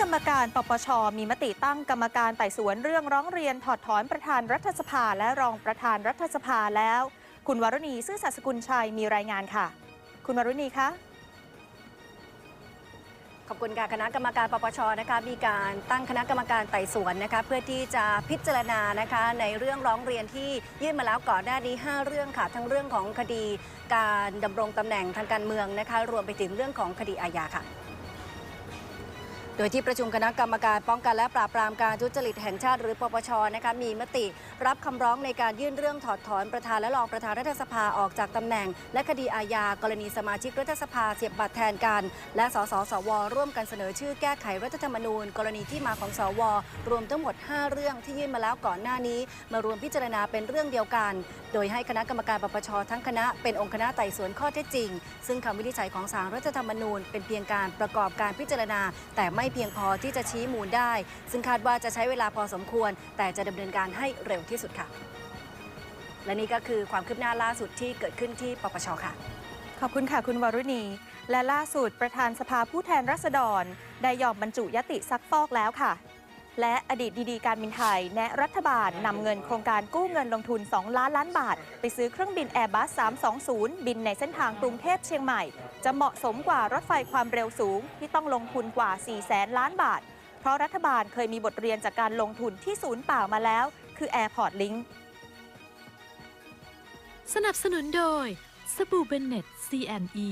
กรรมการปปช มีมติตั้งกรรมการไต่สวนเรื่องร้องเรียนถอดถอนประธานรัฐสภาและรองประธานรัฐสภาแล้ว คุณวรุณีซื่อสัตย์สกุลชัยมีรายงานค่ะ คุณวรุณีคะขอบคุณค่ะคณะกรรมการปปชนะคะมีการตั้งคณะกรรมการไต่สวนนะคะเพื่อที่จะพิจารณานะคะในเรื่องร้องเรียนที่ยื่นมาแล้วก่อนหน้านี้ 5 เรื่องค่ะ ทั้งเรื่องของคดีการดำรงตำแหน่งทางการเมืองนะคะรวมไปถึงเรื่องของคดีอาญาค่ะ โดยที่ประชุมคณะกรรมการป้องกันและปราบปรามการทุจริตแห่งชาติหรือปปชนะคะมีมติรับคำร้องในการยื่นเรื่องถอดถอนประธานและรองประธานรัฐสภาออกจากตำแหน่ง และคดีอาญากรณีสมาชิกรัฐสภาเสียบบัตรแทนกัน และสสสว ร่วมกันเสนอชื่อแก้ไขรัฐธรรมนูญ กรณีที่มาของสว รวมทั้งหมด 5 เรื่องที่ยื่นมาแล้วก่อนหน้านี้ มารวมพิจารณาเป็นเรื่องเดียวกัน โดยให้คณะกรรมการปปชทั้งคณะเป็นองค์คณะไต่สวนข้อเท็จจริง ซึ่งคำวินิจฉัยของศาลรัฐธรรมนูญ เป็นเพียงการประกอบการพิจารณาแต่ไม่เพียงพอที่จะชี้มูลได้ ซึ่งคาดว่าจะใช้เวลาพอสมควร แต่จะดำเนินการให้เร็วที่สุดค่ะ และนี่ก็คือความคืบหน้าล่าสุดที่เกิดขึ้นที่ปปชค่ะ ขอบคุณค่ะคุณวรุณี และล่าสุดประธานสภาผู้แทนราษฎร ได้ยอมบรรจุยติซักฟอกแล้วค่ะ และอดีตดีๆการบินไทย แนะรัฐบาลนำเงินโครงการกู้เงินลงทุน 2 ล้านล้านบาท ไปซื้อเครื่องบิน Airbus 320 บินในเส้นทางกรุงเทพเชียงใหม่ จะเหมาะสมกว่ารถไฟความเร็วสูง ที่ต้องลงทุนกว่า 4 แสนล้านบาท เพราะรัฐบาลเคยมีบทเรียนจากการลงทุนที่ศูนย์เปล่ามาแล้ว คือ Airport Link สนับสนุนโดยสบู่เบนเน็ต C&E